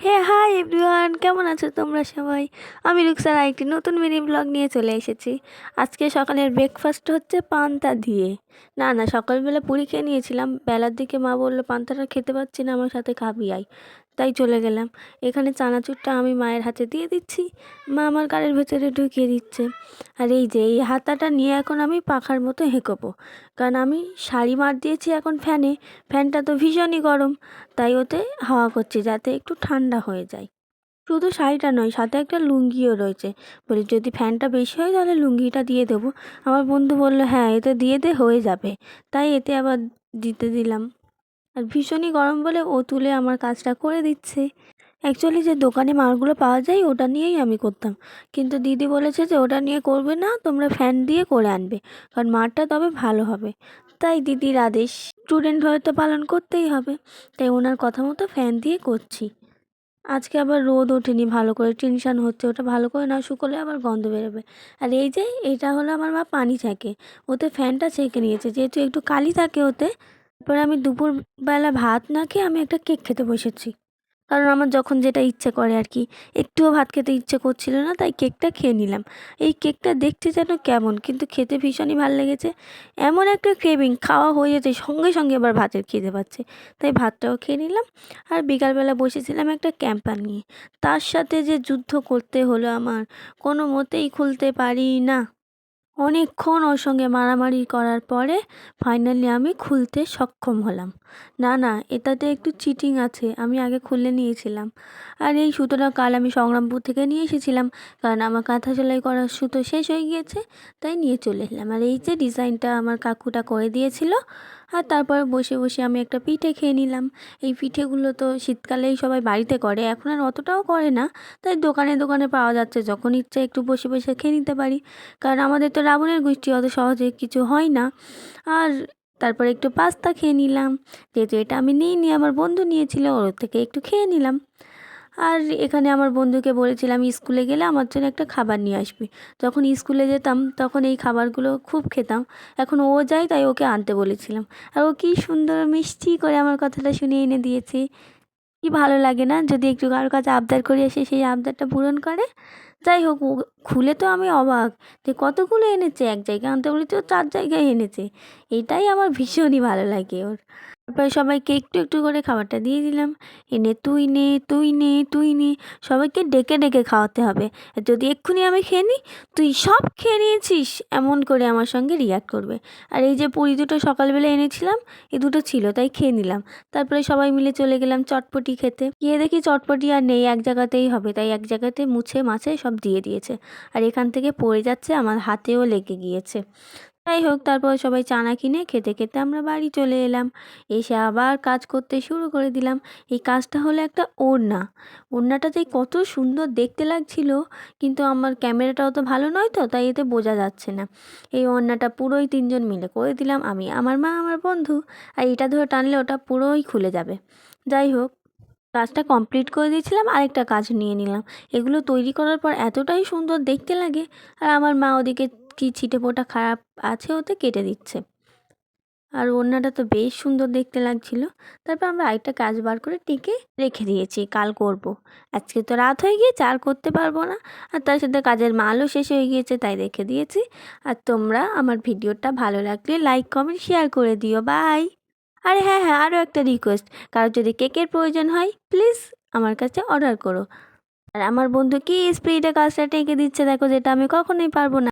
হে hi everyone কেমন আছো তোমরা সবাই? আমি রুকসার একটি নতুন মিনি ব্লগ নিয়ে চলে এসেছি। আজকে সকালের ব্রেকফাস্ট হচ্ছে পান্তা দিয়ে। না না, সকালবেলা পুরী খেয়ে নিয়েছিলাম। বেলার দিকে মা বলল, পান্তাটা খেতে পাচ্ছি না, আমার সাথে খাবি আই তাই চলে গেলাম। এখানে চানাচুরটা আমি মায়ের হাতে দিয়ে দিচ্ছি। মা আমার গাড়ির ভেতরে ঢুকিয়ে দিচ্ছে। আর এই যে, এই হাতাটা নিয়ে এখন আমি পাখার মতো হেঁকোবো। কারণ আমি শাড়ি মার দিয়েছি এখন ফ্যানে। ফ্যানটা তো ভীষণই গরম। তাই ওতে হাওয়া করছে যাতে একটু ঠান্ডা হয়ে যায়। শুধু শাড়িটা নয়, সাথে একটা লুঙ্গিও রয়েছে। বলি, যদি ফ্যানটা বেশি হয় তাহলে লুঙ্গিটা দিয়ে দেবো। আমার বন্ধু বলল হ্যাঁ এতে দিয়ে দে, হয়ে যাবে। তাই এতে আবার দিতে দিলাম। আর ভীষণই গরম বলে ও তুলে আমার কাজটা করে দিচ্ছে। অ্যাকচুয়ালি যে দোকানে মালগুলো পাওয়া যায় ওটা নিয়েই আমি করতাম। কিন্তু দিদি বলেছে যে ওটা নিয়ে করবে না, তোমরা ফ্যান দিয়ে করে আনবে, কারণ মারটা তবে ভালো হবে। তাই দিদির আদেশ স্টুডেন্ট হয়তো পালন করতেই হবে, তাই ওনার কথা মতো ফ্যান দিয়ে করছি। আজকে আবার রোদ ওঠেনি, ভালো করে টেনশান হচ্ছে, ওটা ভালো করে না শুকোলে আবার গন্ধ বেরোবে। আর এই যে, এটা হলো আমার মা পানি ছাঁকে, ওতে ফ্যানটা ছেঁকে নিয়েছে, যেহেতু একটু কালি থাকে ওতে তারপরে আমি দুপুরবেলা ভাত না খেয়ে আমি একটা কেক খেতে বসেছি। কারণ আমার যখন যেটা ইচ্ছে করে আর কি, একটুও ভাত খেতে ইচ্ছে করছিল না, তাই কেকটা খেয়ে নিলাম। এই কেকটা দেখতে যেন কেমন, কিন্তু খেতে ভীষণই ভালো লেগেছে। এমন একটা ক্রেভিং খাওয়া হয়ে যেতে সঙ্গে সঙ্গে আবার ভাতের খেতে পাচ্ছে। তাই ভাতটাও খেয়ে নিলাম আর বিকালবেলা বসেছিলাম একটা ক্যাম্পার নিয়ে। তার সাথে যে যুদ্ধ করতে হলো আমার, কোনো মতেই খুলতে পারি না। অনেকক্ষণ ওর সঙ্গে মারামারি করার পরে ফাইনালি আমি খুলতে সক্ষম হলাম। না না, এটাতে একটু চিটিং আছে, আমি আগে খুলে নিয়েছিলাম। আর এই সুতোটা কাল আমি সংগ্রামপুর থেকে নিয়ে এসেছিলাম, কারণ আমার কাঁথা সেলাই করার সুতো শেষ হয়ে গিয়েছে, তাই নিয়ে চলে এলাম। আর এই যে ডিজাইনটা আমার কাকুটা করে দিয়েছিল, আর তারপরে বসে বসে আমি একটা পিঠে খেয়ে নিলাম। এই পিঠেগুলো তো শীতকালেই সবাই বাড়িতে করে, এখন আর অতটাও করে না, তাই দোকানে দোকানে পাওয়া যাচ্ছে, যখন ইচ্ছা একটু বসে বসে খেয়ে নিতে পারি। কারণ আমাদের তো রাবণের গোষ্ঠী অত সহজে কিছু হয় না। আর তারপরে একটু পাস্তা খেয়ে নিলাম। যেহেতু এটা আমি নিই নিইনি, আমার বন্ধু নিয়েছিল, ওর থেকে একটু খেয়ে নিলাম। আর এখানে আমার বন্ধুকে বলেছিলাম, স্কুলে গেলে আমার জন্য একটা খাবার নিয়ে আসবি। যখন স্কুলে যেতাম, তখন এই খাবারগুলো খুব খেতাম। এখন ও যায়, তাই ওকে আনতে বলেছিলাম। আর ও কী সুন্দর মিষ্টি করে আমার কথাটা শুনে এনে দিয়েছে। কি ভালো লাগে না, যদি একটু কারোর কাছে আবদার করে, এসে সেই আবদারটা পূরণ করে। যাই হোক খুলে তো আমি অবাক যে কতগুলো এনেছে? এক জায়গায় আনতে বলেছে ও চার জায়গায় এনেছে। এটাই আমার ভীষণই ভালো লাগে ওর। তারপরে সবাইকে একটু একটু করে খাবারটা দিয়ে দিলাম। এনে তুই নে তুই নে তুই নে। সবাইকে ডেকে ডেকে খাওয়াতে হবে। যদি এক্ষুনি আমি খেয়ে নিই, তুই সব খেয়ে নিয়েছিস, এমন করে আমার সঙ্গে রিয়াক্ট করবে। আর এই যে পুরি দুটো সকালবেলা এনেছিলাম এই দুটো ছিল, তাই খেয়ে নিলাম। তারপরে সবাই মিলে চলে গেলাম চটপটি খেতে। গিয়ে দেখি চটপটি আর নেই, এক জায়গাতেই হবে, তাই এক জায়গাতে মুছে মাছে সব দিয়ে দিয়েছে। আর এখান থেকে পড়ে যাচ্ছে, আমার হাতেও লেগে গিয়েছে। যাই হোক, তারপর সবাই চানা কিনে খেতে খেতে আমরা বাড়ি চলে এলাম। এসে আবার কাজ করতে শুরু করে দিলাম। এই কাজটা হলো একটা ওড়না। ওড়নাটা যে কত সুন্দর দেখতে লাগছিল, কিন্তু আমার ক্যামেরাটা অত ভালো নয় তো, তাই এতে বোঝা যাচ্ছে না। এই ওড়নাটা পুরোই তিনজন মিলে করে দিলাম, আমি, আমার মা, আমার বন্ধু, আর এটা ধরে টানলে ওটা পুরোই খুলে যাবে। যাই হোক, কাজটা কমপ্লিট করে দিয়েছিলাম, আরেকটা কাজ নিয়ে নিলাম। এগুলো তৈরি করার পর এতটাই সুন্দর দেখতে লাগে, আর আমার মা ওদিকে কি ছিটে ফোটা খারাপ আছে ওতে কেটে দিচ্ছে। আর ওড়নাটা তো বেশ সুন্দর দেখতে লাগছিল। তারপর আমরা আরেকটা কাজ বার করে টিকে রেখে দিয়েছি, কাল করব। আজকে তো রাত হয়ে গিয়েছে, আর করতে পারব না। আর তার সাথে কাজের মালও শেষ হয়ে গিয়েছে, তাই রেখে দিয়েছি। আর তোমরা আমার ভিডিওটা ভালো লাগলে লাইক, কমেন্ট, শেয়ার করে দিও। বাই। আরে হ্যাঁ হ্যাঁ আরও একটা রিকোয়েস্ট। কারোর যদি কেকের প্রয়োজন হয়, প্লিজ আমার কাছে অর্ডার করো। আর আমার বন্ধু কি স্পিডে কাজটা টেকে দিচ্ছে, দেখো, যেটা আমি কখনোই পারব না।